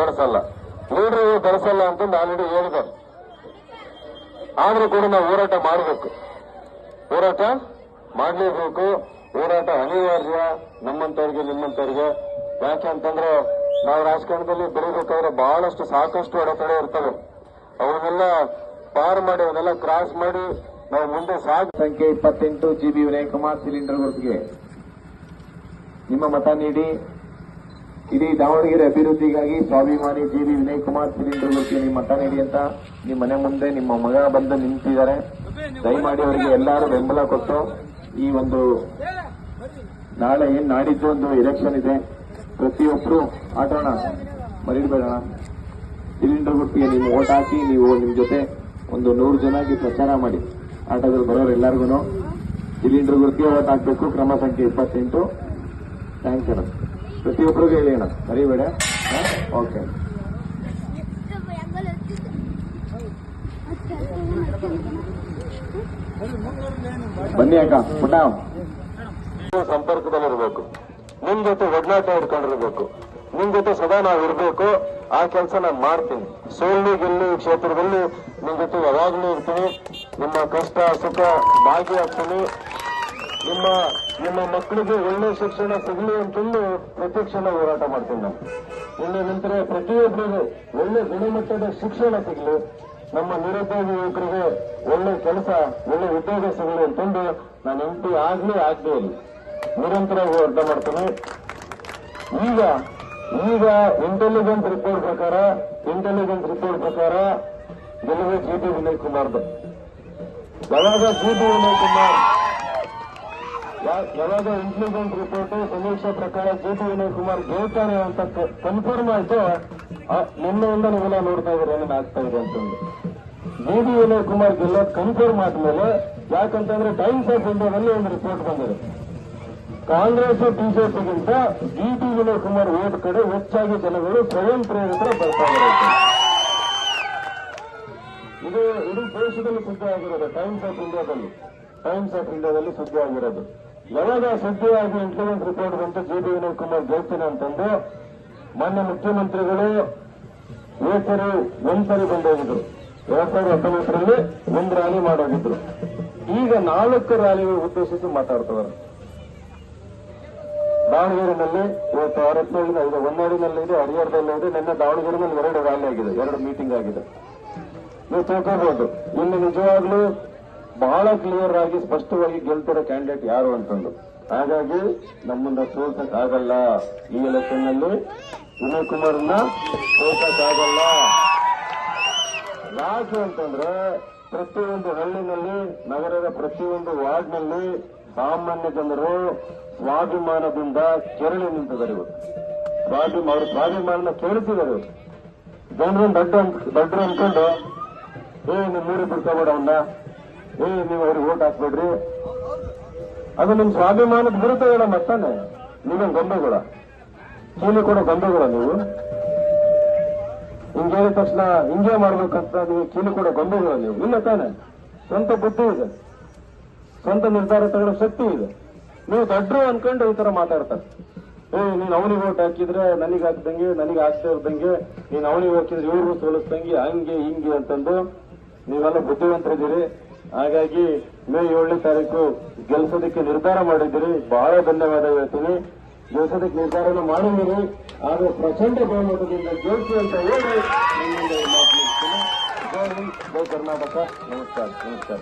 ಬೆಳೆಸಲ್ಲ leader ಬೆಳೆಸಲ್ಲ ಅಂತಂದು already ಹೇಳಿದ್ದಾರೆ ಆದ್ರೂ ಕೂಡ ನಾವು ಹೋರಾಟ ಮಾಡಬೇಕು. ಹೋರಾಟ ಮಾಡಲೇಬೇಕು. ಹೋರಾಟ ಅನಿವಾರ್ಯ. ನಮ್ಮಂತವ್ರಿಗೆ ನಿಮ್ಮಂತವ್ರಿಗೆ ಯಾಕೆ ಅಂತಂದ್ರೆ ನಾವು ರಾಜಕಾರಣದಲ್ಲಿ ಬೆಳಿಬೇಕಾದ್ರೆ ಬಹಳಷ್ಟು ಸಾಕಷ್ಟು ಅಡೆತಡೆ ಇರ್ತವೆ. ಅವನ್ನೆಲ್ಲ ಪಾರ್ ಮಾಡಿ, ಅವನ್ನೆಲ್ಲ ಕ್ರಾಸ್ ಮಾಡಿ ನಾವು ಮುಂದೆ ಸಾಗ ಸಂಖ್ಯೆ ಇಪ್ಪತ್ತೆಂಟು ಜಿಬಿ ವಿನಯಕುಮಾರ್, ಸಿಲಿಂಡರ್ ಗುರುತಿಗೆ ನಿಮ್ಮ ಮತ ನೀಡಿ. ಇಡೀ ದಾವಣಗೆರೆ ಅಭಿವೃದ್ಧಿಗಾಗಿ ಸ್ವಾಭಿಮಾನಿ G V Vinay Kumar cylinder ಗುರುತಿ ನಿಮ್ಮ ಮತ ನೀಡಿ ಅಂತ ನಿಮ್ಮ ಮನೆ ಮುಂದೆ ನಿಮ್ಮ ಮಗ ಬಂದು ನಿಂತಿದ್ದಾರೆ. ದಯಮಾಡಿ ಅವರಿಗೆ ಎಲ್ಲರೂ ಬೆಂಬಲ ಕೊಟ್ಟು ಈ ಒಂದು ನಾಳೆ ಏನ್ ನಾಡಿದ್ದು ಒಂದು ಎಲೆಕ್ಷನ್ ಇದೆ. ಪ್ರತಿಯೊಬ್ಬರು ಆಟೋಣ ಮರಿಬೇಡಣ. ಸಿಲಿಂಡರ್ ಗುರುತಿಗೆ ನೀವು ಓಟ್ ಹಾಕಿ, ನೀವು ನಿಮ್ಮ ಜೊತೆ ಒಂದು ನೂರು ಜನಕ್ಕೆ ಪ್ರಚಾರ ಮಾಡಿ. ಆಟೋದಲ್ಲಿ ಬರೋರು ಎಲ್ಲರಿಗೂ ಸಿಲಿಂಡರ್ ಗುರುತಿಗೆ ಓಟ್ ಹಾಕಬೇಕು. ಕ್ರಮ ಸಂಖ್ಯೆ ಇಪ್ಪತ್ತೆಂಟು. ಥ್ಯಾಂಕ್ಸ್ ಅಣ್ಣ ಪ್ರತಿಯೊಬ್ಬರಿಗೂ ಹೇಳಿ ಅಣ್ಣ. ಓಕೆ ಬನ್ನಿ ಅಕ್ಕ, ಪುಟ್ಟ. ಸಂಪರ್ಕದಲ್ಲಿರ್ಬೇಕು. ನಿಮ್ ಜೊತೆ ಒಡನಾಟ ಇಟ್ಕೊಂಡಿರ್ಬೇಕು ನಿಮ್ ಜೊತೆ ಸದಾ ನಾವು ಇರ್ಬೇಕು. ಆ ಕೆಲಸ ನಾನು ಮಾಡ್ತೀನಿ. ಸೋಲ್ಲಿ ಗೆಲ್ಲು ಕ್ಷೇತ್ರದಲ್ಲಿ ನಿಮ್ ಜೊತೆ ಯಾವಾಗ್ಲೂ ಇರ್ತೀನಿ. ನಿಮ್ಮ ಕಷ್ಟ, ಸುಖ ಭಾಗಿಯಾಗ್ತೀನಿ ನಿಮ್ಮ ನಿಮ್ಮ ಮಕ್ಕಳಿಗೆ ಒಳ್ಳೆ ಶಿಕ್ಷಣ ಸಿಗಲಿ ಅಂತಂದು ಪ್ರತಿ ಕ್ಷಣ ಹೋರಾಟ ಮಾಡ್ತೀನಿ ನಾನು. ಇನ್ನು ನಂತರ ಪ್ರತಿಯೊಬ್ಬರಿಗೂ ಒಳ್ಳೆ ಗುಣಮಟ್ಟದ ಶಿಕ್ಷಣ ಸಿಗಲಿ, ನಮ್ಮ ನಿರುದ್ಯೋಗಿ ಯುವಕರಿಗೆ ಒಳ್ಳೆ ಕೆಲಸ, ಒಳ್ಳೆ ಉದ್ಯೋಗ ಸಿಗಲಿ ಅಂತಂದು ನಾನು ಎಂಪಿ ಆಗ್ಲಿ ಆಗದೆ ನಿರಂತರ ಹೋರಾಟ ಮಾಡ್ತೀನಿ. ಈಗ ಈಗ ಇಂಟೆಲಿಜೆನ್ಸ್ ರಿಪೋರ್ಟ್ ಪ್ರಕಾರ ಇಂಟೆಲಿಜೆನ್ಸ್ ರಿಪೋರ್ಟ್ ಪ್ರಕಾರ ಗೆಲುವೆ ಜಿ ಟಿ ವಿನಯ್ ಕುಮಾರ್ದು. ಯಾವಾಗ ಜಿ ಟಿ ವಿನಯ್ ಕುಮಾರ್ ಯಾವಾಗ ಇಂಟೆಲಿಜೆನ್ಸ್ ರಿಪೋರ್ಟ್ ಸಮೀಕ್ಷೆ ಪ್ರಕಾರ ಜಿ ಟಿ ವಿನಯ್ ಕುಮಾರ್ ಗೆಲ್ತಾರೆ ಅಂತ ಕನ್ಫರ್ಮ್ ಆಯ್ತು. ನಿನ್ನೆಯಿಂದ ನೀವೆಲ್ಲ ನೋಡ್ತಾ ಇದ್ರೆ ಏನೇನು ಆಗ್ತಾ ಇದೆ ಅಂತಂದು ಜಿ ಟಿ ವಿನಯ್ ಕುಮಾರ್ ಗೆಲ್ಲೋದು ಕನ್ಫರ್ಮ್ ಆದ್ಮೇಲೆ, ಯಾಕಂತಂದ್ರೆ ಟೈಮ್ಸ್ ಆಫ್ ಇಂಡಿಯಾದಲ್ಲಿ ಒಂದು ರಿಪೋರ್ಟ್ ಬಂದಿದೆ. Congress ಬಿಜೆಪಿಗಿಂತ G T Vinay Kumar vote ಕಡೆ ಹೆಚ್ಚಾಗಿ ಜನಗಳು ಸ್ವಯಂ ಪ್ರೇರಿತರು ಬರ್ತಾ ಇದ್ದಾರೆ. ಇದು ಇಡೀ ದೇಶದಲ್ಲಿ ಸುದ್ದಿ ಆಗಿರೋದು ಟೈಮ್ಸ್ ಆಫ್ ಇಂಡಿಯಾದಲ್ಲಿ ಟೈಮ್ಸ್ ಆಫ್ ಇಂಡಿಯಾದಲ್ಲಿ ಸುದ್ದಿ ಆಗಿರೋದು ಯಾವಾಗ ಸುದ್ದಿಯಾಗಿ ಇಂಟೆಲಿಜೆನ್ಸ್ ರಿಪೋರ್ಟ್ ಬಂತು, ಜಿ ವಿನಯ್ ಕುಮಾರ್ ಗೆಲ್ತೀನಿ ಅಂತಂದು. ಮಾನ್ಯ ಮುಖ್ಯಮಂತ್ರಿಗಳು ಏಸರಿ ಒಂದ್ಸರಿ ಬಂದೋಗಿದ್ರು. ಎರಡ್ ಸಾವಿರದ ಹತ್ತೊಂಬತ್ತರಲ್ಲಿ ಒಂದು ರ್ಯಾಲಿ ಮಾಡೋಗಿದ್ರು ಈಗ ನಾಲ್ಕು ರ್ಯಾಲಿಗಳು ಉದ್ದೇಶಿಸಿ ಮಾತಾಡ್ತವರು. ದಾವಣಗೆರೆನಲ್ಲಿ ಇವತ್ತು ಅರಸನಹಳ್ಳಿ ಇದೆ ಹೊನ್ನಾಡಿನಲ್ಲಿ ಇದೆ, ಹರಿಹರದಲ್ಲಿ ಇದೆ, ನಿನ್ನೆ ದಾವಣಗೆರೆನಲ್ಲಿ ಎರಡು ರ್ಯಾಲಿ ಆಗಿದೆ, ಎರಡು ಮೀಟಿಂಗ್ ಆಗಿದೆ. ನೀವು ತಿಳ್ಕೋಬಹುದು ಇಲ್ಲಿ ನಿಜವಾಗ್ಲೂ ಬಹಳ ಕ್ಲಿಯರ್ ಆಗಿ ಸ್ಪಷ್ಟವಾಗಿ ಗೆಲ್ತಿರೋ ಕ್ಯಾಂಡಿಡೇಟ್ ಯಾರು ಅಂತಂದು. ಹಾಗಾಗಿ ನಮ್ಮನ್ನ ಸೋಲ್ಸಕ್ ಆಗಲ್ಲ ಈ ಎಲೆಕ್ಷನ್ನಲ್ಲಿ ವಿನಯ್ ಕುಮಾರ್ನ ಸೋಲ್ಸಕ್ ಆಗಲ್ಲ ಯಾಕೆ ಅಂತಂದ್ರೆ ಪ್ರತಿಯೊಂದು ಹಳ್ಳಿನಲ್ಲಿ, ನಗರದ ಪ್ರತಿಯೊಂದು ವಾರ್ಡ್ನಲ್ಲಿ ಸಾಮಾನ್ಯ ಜನರು ಸ್ವಾಭಿಮಾನದಿಂದ ಕೆರಳಿ ನಿಂತಿದ್ದಾರೆ ಇವರು. ಸ್ವಾಭಿಮಾನ ಅವರು ಸ್ವಾಭಿಮಾನ ಕೇಳ್ತಿದ್ದಾರೆ ಜನರನ್ನು ದೊಡ್ಡ ದೊಡ್ಡರು ಅನ್ಕೊಂಡು ಏನು ನಿಮ್ ಬಿಡ್ತಾ ಬಿಡ್ಕೋಬೇಡ ಅವನ್ನ ಏ, ನೀವು ಅವ್ರಿಗೆ ಓಟ್ ಹಾಕ್ಬೇಡ್ರಿ. ಅದು ನಿಮ್ ಸ್ವಾಭಿಮಾನದ ವಿರುದ್ಧ ಹೇಳ ಮತ್ತಾನೆ. ನೀವೇನ್ ಗೊಂಬೆಗಳ. ಚೀಲಿ ಕೊಡೋ ಗೊಂಬೆಗಳ ನೀವು. ಹಿಂಗೆ ಹೇಳಿದ ತಕ್ಷಣ ಹಿಂಗೆ ಮಾಡ್ಬೇಕಂತ ನೀವು ಚೀಲಿ ಕೊಡೋ ಗೊಂಬೆಗಳ ನೀವು. ಇಲ್ಲ ತಾನೆ. ಸ್ವಂತ ಬುದ್ಧಿ ಇದೆ. ಸ್ವಂತ ನಿರ್ಧಾರ ತಗೊಳ್ಳೋ ಶಕ್ತಿ ಇದೆ. ನೀವು ದೊಡ್ಡರು ಅನ್ಕೊಂಡು ಈ ತರ ಮಾತಾಡ್ತಾರೆ. ಏ, ನೀನ್ ಅವನಿಗೆ ಓಟ್ ಹಾಕಿದ್ರೆ ನನಗೆ ಹಾಕ್ದಂಗೆ ನನಗೆ ಆಗ್ತಾ ಇರ್ದಂಗೆ, ನೀನ್ ಅವನಿಗೆ ಹಾಕಿದ್ರೆ ಇವ್ರಿಗೂ ಸೋಲಿಸ್ದಂಗೆ, ಹಂಗೆ, ಹಿಂಗೆ ಅಂತಂದು ನೀವೆಲ್ಲ ಬುದ್ಧಿವಂತರಿದ್ದೀರಿ. ಹಾಗಾಗಿ ಮೇ ಏಳನೇ ತಾರೀಕು ಗೆಲ್ಸೋದಕ್ಕೆ ನಿರ್ಧಾರ ಮಾಡಿದ್ದೀರಿ. ಬಹಳ ಧನ್ಯವಾದ ಹೇಳ್ತೀನಿ. ಗೆಲ್ಸೋದಕ್ಕೆ ನಿರ್ಧಾರನ ಮಾಡಿದ್ದೀರಿ. ಆದ್ರೆ ಪ್ರಚಂಡ ಬಹುಮತದಿಂದ ಗೆಲ್ಸಿ ಅಂತ ಹೇಳಿ ಜೈ ಕರ್ನಾಟಕ. ನಮಸ್ಕಾರ ನಮಸ್ಕಾರ.